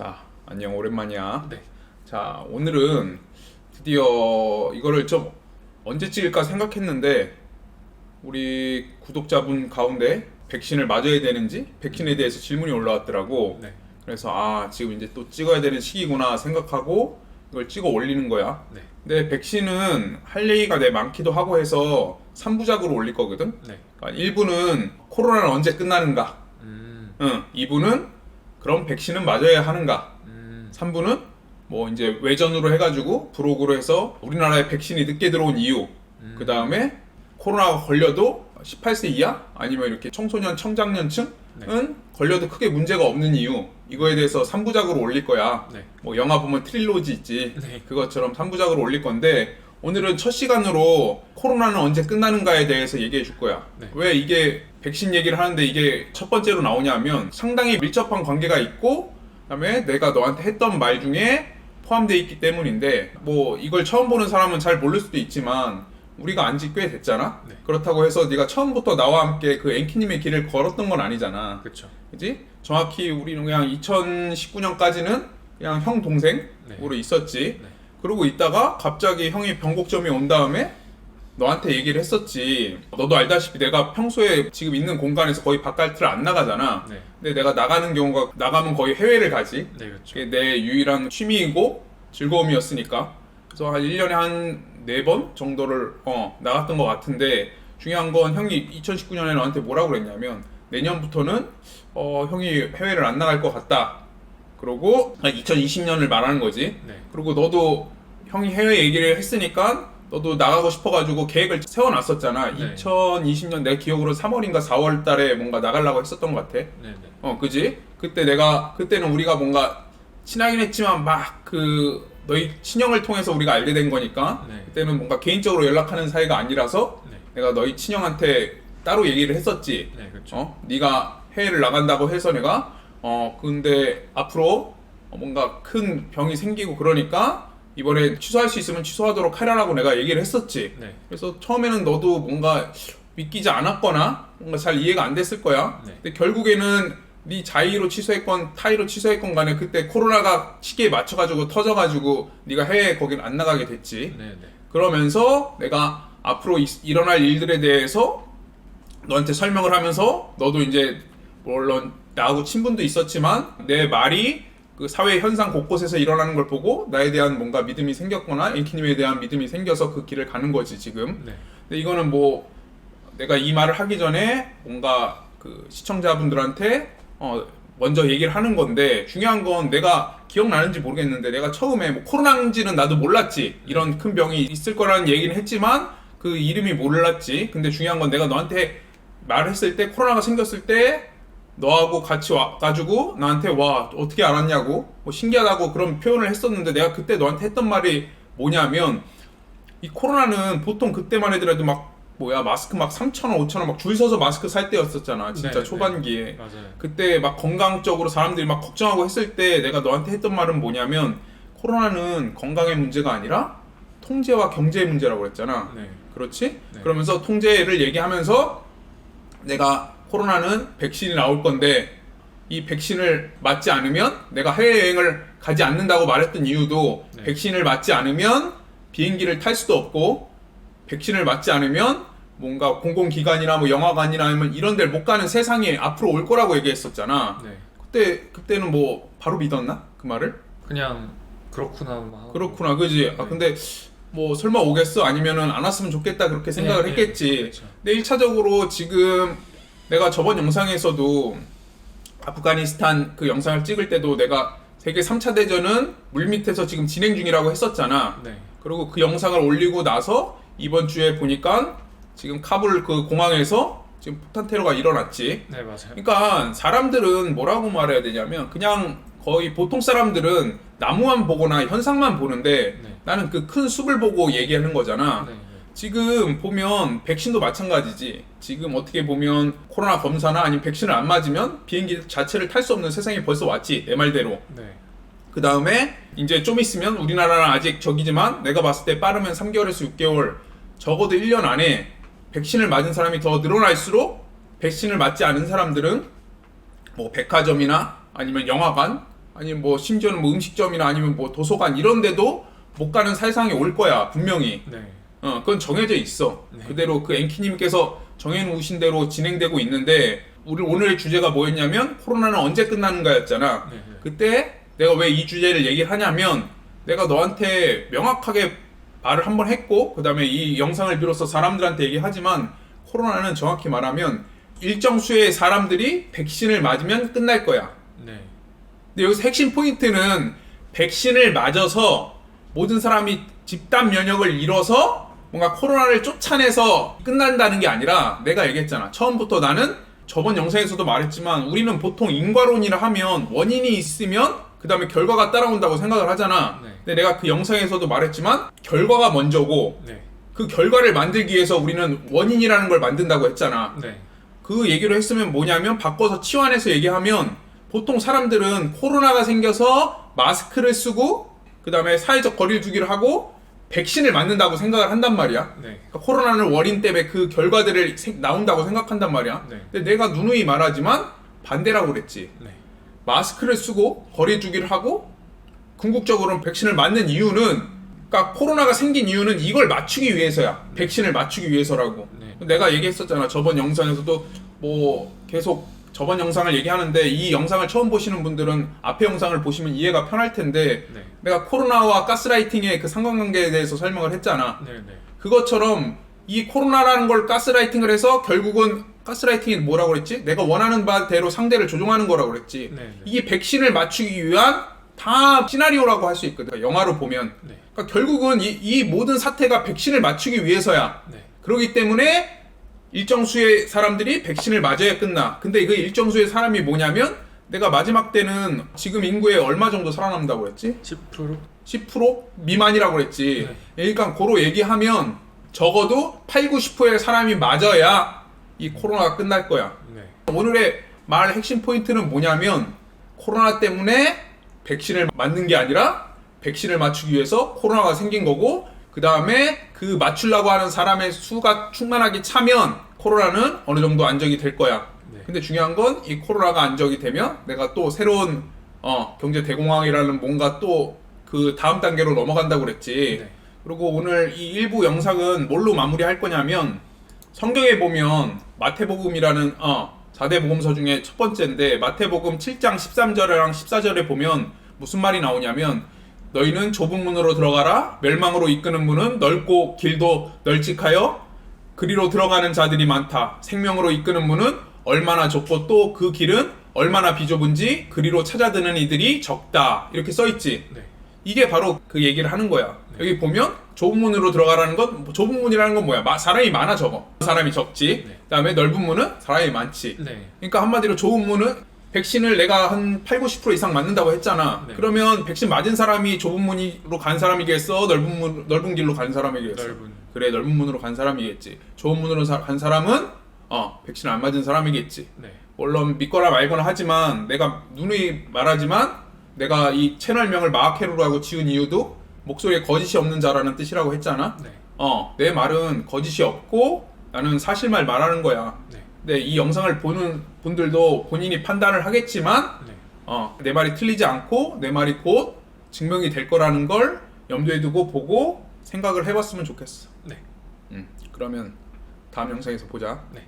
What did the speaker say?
자, 안녕 오랜만이야. 네. 자, 오늘은 드디어 이거를 좀 언제 찍을까 생각했는데 우리 구독자분 가운데 백신을 맞아야 되는지 백신에 대해서 질문이 올라왔더라고. 네. 그래서 아, 지금 이제 또 찍어야 되는 시기구나 생각하고 이걸 찍어 올리는 거야. 네. 근데 백신은 할 얘기가 내 많기도 하고 해서 3부작으로 올릴 거거든. 네. 그러니까 1부는 코로나는 언제 끝나는가? 음. 응. 2부는 그럼 백신은 맞아야 하는가? 음. 3부는 뭐 이제 외전으로 해가지고 브로그로 해서 우리나라에 백신이 늦게 들어온 이유 음. 그 다음에 코로나가 걸려도 18세 이하 아니면 이렇게 청소년 청장년층은 네. 걸려도 크게 문제가 없는 이유 이거에 대해서 3부작으로 올릴 거야 네. 뭐 영화 보면 트릴로지 있지 네. 그것처럼 3부작으로 올릴 건데 오늘은 첫 시간으로 코로나는 언제 끝나는가에 대해서 얘기해 줄 거야. 네. 왜 이게 백신 얘기를 하는데 이게 첫 번째로 나오냐면 상당히 밀접한 관계가 있고 그다음에 내가 너한테 했던 말 중에 포함되어 있기 때문인데 뭐 이걸 처음 보는 사람은 잘 모를 수도 있지만 우리가 안 지 꽤 됐잖아. 네. 그렇다고 해서 네가 처음부터 나와 함께 그 앵키님의 길을 걸었던 건 아니잖아. 그렇죠. 그지? 정확히 우리는 그냥 2019년까지는 그냥 형 동생으로 네. 있었지. 네. 그러고 있다가 갑자기 형이 변곡점이 온 다음에 너한테 얘기를 했었지. 너도 알다시피 내가 평소에 지금 있는 공간에서 거의 바깥을 안 나가잖아. 네. 근데 내가 나가는 경우가 나가면 거의 해외를 가지. 네, 그렇죠. 그게 내 유일한 취미이고 즐거움이었으니까. 그래서 한 1년에 한 4번 정도를 어, 나갔던 것 같은데 중요한 건 형이 2019년에 너한테 뭐라고 그랬냐면 내년부터는 어, 형이 해외를 안 나갈 것 같다. 그러고 2020년을 말하는 거지. 네. 그리고 너도 형이 해외 얘기를 했으니까 너도 나가고 싶어가지고 계획을 세워놨었잖아. 네. 2020년 내 기억으로 3월인가 4월 달에 뭔가 나가려고 했었던 것 같아. 네, 네. 어, 그지? 그때 내가, 그때는 우리가 뭔가 친하긴 했지만 막 그, 너희 친형을 통해서 우리가 알게 된 거니까 네. 그때는 뭔가 개인적으로 연락하는 사이가 아니라서 네. 내가 너희 친형한테 따로 얘기를 했었지. 네, 그렇죠. 어? 네가 해외를 나간다고 해서 내가 어 근데 앞으로 어, 뭔가 큰 병이 생기고 그러니까 이번에 취소할 수 있으면 취소하도록 하라라고 내가 얘기를 했었지. 네. 그래서 처음에는 너도 뭔가 믿기지 않았거나 뭔가 잘 이해가 안 됐을 거야. 네. 근데 결국에는 네 자의로 취소했건 타의로 취소했건 간에 그때 코로나가 시기에 맞춰가지고 터져가지고 네가 해외 거긴 안 나가게 됐지. 네, 네. 그러면서 내가 앞으로 이- 일어날 일들에 대해서 너한테 설명을 하면서 너도 이제 물론 나하고 친분도 있었지만 내 말이 그 사회 현상 곳곳에서 일어나는 걸 보고 나에 대한 뭔가 믿음이 생겼거나 앵키님에 대한 믿음이 생겨서 그 길을 가는 거지 지금. 네. 근데 이거는 뭐 내가 이 말을 하기 전에 뭔가 그 시청자분들한테 어 먼저 얘기를 하는 건데 중요한 건 내가 기억나는지 모르겠는데 내가 처음에 뭐 코로나인지는 나도 몰랐지 이런 큰 병이 있을 거라는 얘기는 했지만 그 이름이 몰랐지 근데 중요한 건 내가 너한테 말했을 때 코로나가 생겼을 때 너하고 같이 와 가지고 나한테 와 어떻게 알았냐고 뭐 신기하다고 그런 표현을 했었는데 내가 그때 너한테 했던 말이 뭐냐면 이 코로나는 보통 그때만 해더라도 막 뭐야 마스크 막 3,000원, 5,000원 막 줄 서서 마스크 살 때였었잖아. 진짜 네, 초반기에. 맞아요. 그때 막 건강적으로 사람들이 막 걱정하고 했을 때 내가 너한테 했던 말은 뭐냐면 코로나는 건강의 문제가 아니라 통제와 경제의 문제라고 그랬잖아. 네. 그렇지? 네. 그러면서 통제를 얘기하면서 내가 코로나는 백신이 나올 건데 이 백신을 맞지 않으면 내가 해외여행을 가지 않는다고 말했던 이유도 네. 백신을 맞지 않으면 비행기를 탈 수도 없고 백신을 맞지 않으면 뭔가 공공기관이나 뭐 영화관이나 아니면 이런 데를 못 가는 세상이 앞으로 올 거라고 얘기했었잖아. 네. 그때 그때는 뭐 바로 믿었나 그 말을? 그냥 그렇구나 하고. 그렇구나, 그지? 아 네. 근데 뭐 설마 오겠어? 아니면은 안 왔으면 좋겠다 그렇게 생각을 네, 네, 했겠지. 그렇죠. 근데 1차적으로 지금 내가 저번 영상에서도 아프가니스탄 그 영상을 찍을 때도 내가 세계 3차 대전은 물밑에서 지금 진행 중이라고 했었잖아. 네. 그리고 그 영상을 올리고 나서 이번 주에 보니까 지금 카불 그 공항에서 지금 폭탄 테러가 일어났지. 네, 맞아요. 그러니까 사람들은 뭐라고 말해야 되냐면 그냥 거의 보통 사람들은 나무만 보거나 현상만 보는데 네. 나는 그 큰 숲을 보고 얘기하는 거잖아. 네. 네. 지금 보면 백신도 마찬가지지. 지금 어떻게 보면 코로나 검사나 아니면 백신을 안 맞으면 비행기 자체를 탈 수 없는 세상이 벌써 왔지. 내 말대로. 네. 그 다음에 이제 좀 있으면 우리나라는 아직 저기지만 내가 봤을 때 빠르면 3개월에서 6개월 적어도 1년 안에 백신을 맞은 사람이 더 늘어날수록 백신을 맞지 않은 사람들은 뭐 백화점이나 아니면 영화관 아니면 뭐 심지어는 뭐 음식점이나 아니면 뭐 도서관 이런 데도 못 가는 세상이 올 거야 분명히 네. 어 그건 정해져 있어 네. 그대로 그 앵키님께서 정해놓으신 대로 진행되고 있는데 우리 오늘의 주제가 뭐였냐면 코로나는 언제 끝나는가였잖아 네. 네. 그때 내가 왜 이 주제를 얘기를 하냐면 내가 너한테 명확하게 말을 한 번 했고 그 다음에 이 영상을 비로소 사람들한테 얘기하지만 코로나는 정확히 말하면 일정 수의 사람들이 백신을 맞으면 끝날 거야 네. 근데 여기서 핵심 포인트는 백신을 맞아서 모든 사람이 집단 면역을 이뤄서 뭔가 코로나를 쫓아내서 끝난다는 게 아니라 내가 얘기했잖아. 처음부터 나는 저번 영상에서도 말했지만 우리는 보통 인과론이라 하면 원인이 있으면 그 다음에 결과가 따라온다고 생각을 하잖아. 네. 근데 내가 그 영상에서도 말했지만 결과가 먼저고 네. 그 결과를 만들기 위해서 우리는 원인이라는 걸 만든다고 했잖아. 네. 그 얘기를 했으면 뭐냐면 바꿔서 치환해서 얘기하면 보통 사람들은 코로나가 생겨서 마스크를 쓰고 그 다음에 사회적 거리를 두기를 하고 백신을 맞는다고 생각을 한단 말이야. 네. 그러니까 코로나는 원인 때문에 그 결과들을 생- 나온다고 생각한단 말이야. 네. 근데 내가 누누이 말하지만 반대라고 그랬지. 네. 마스크를 쓰고 거리 두기를 하고 궁극적으로는 백신을 맞는 이유는 그러니까 코로나가 생긴 이유는 이걸 맞추기 위해서야. 백신을 맞추기 위해서라고. 네. 내가 얘기했었잖아. 저번 영상에서도 뭐 계속 저번 영상을 얘기하는데 이 영상을 처음 보시는 분들은 앞에 영상을 보시면 이해가 편할 텐데 네. 내가 코로나와 가스라이팅의 그 상관관계에 대해서 설명을 했잖아. 네. 네. 그것처럼 이 코로나라는 걸 가스라이팅을 해서 결국은 가스라이팅이 뭐라고 그랬지? 내가 원하는 바대로 상대를 조종하는 거라고 그랬지. 네. 네. 이게 백신을 맞추기 위한 다 시나리오라고 할 수 있거든. 영화로 보면. 네. 그러니까 결국은 이, 이 모든 사태가 백신을 맞추기 위해서야. 네. 그렇기 때문에 일정 수의 사람들이 백신을 맞아야 끝나. 근데 그 일정 수의 사람이 뭐냐면 내가 마지막 때는 지금 인구의 얼마 정도 살아남는다고 그랬지? 10%? 10% 미만이라고 그랬지. 그러니까 고로 얘기하면 적어도 8, 90%의 사람이 맞아야 이 코로나가 끝날 거야. 네. 오늘의 말 핵심 포인트는 뭐냐면 코로나 때문에 백신을 맞는 게 아니라 백신을 맞추기 위해서 코로나가 생긴 거고 그 다음에 그 맞추려고 하는 사람의 수가 충만하게 차면 코로나는 어느 정도 안정이 될 거야. 네. 근데 중요한 건 이 코로나가 안정이 되면 내가 또 새로운 어, 경제 대공황이라는 뭔가 또 그 다음 단계로 넘어간다고 그랬지. 네. 그리고 오늘 이 일부 영상은 뭘로 마무리할 거냐면 성경에 보면 마태복음이라는 어 4대 복음서 중에 첫 번째인데 마태복음 7장 13절이랑 14절에 보면 무슨 말이 나오냐면 너희는 좁은 문으로 들어가라 멸망으로 이끄는 문은 넓고 길도 널찍하여 그리로 들어가는 자들이 많다 생명으로 이끄는 문은 얼마나 좁고 또 그 길은 얼마나 비좁은지 그리로 찾아드는 이들이 적다 이렇게 써 있지 네. 이게 바로 그 얘기를 하는 거야. 여기 보면 좁은 문으로 들어가라는 건뭐 좁은 문이라는 건 뭐야? 마- 사람이 많아 적어. 사람이 적지. 네. 그다음에 넓은 문은 사람이 많지. 네. 그러니까 한마디로 좁은 문은 백신을 내가 한 8, 90% 이상 맞는다고 했잖아. 네. 그러면 백신 맞은 사람이 좁은 문으로 간 사람이겠어? 넓은 문 넓은 길로 간 사람이겠어? 넓은. 그래 넓은 문으로 간 사람이겠지. 좁은 문으로 사- 간 사람은 어 백신을 안 맞은 사람이겠지. 네. 물론 믿거나 말거나 하지만 내가 누누이 말하지만 내가 이 채널명을 마아케루라고 지은 이유도 목소리에 거짓이 없는 자라는 뜻이라고 했잖아. 네. 어, 내 말은 거짓이 없고 나는 사실만 말하는 거야. 네. 근데 이 영상을 보는 분들도 본인이 판단을 하겠지만 네. 어, 내 말이 틀리지 않고 내 말이 곧 증명이 될 거라는 걸 염두에 두고 보고 생각을 해봤으면 좋겠어. 네. 음, 그러면 다음 영상에서 보자. 네.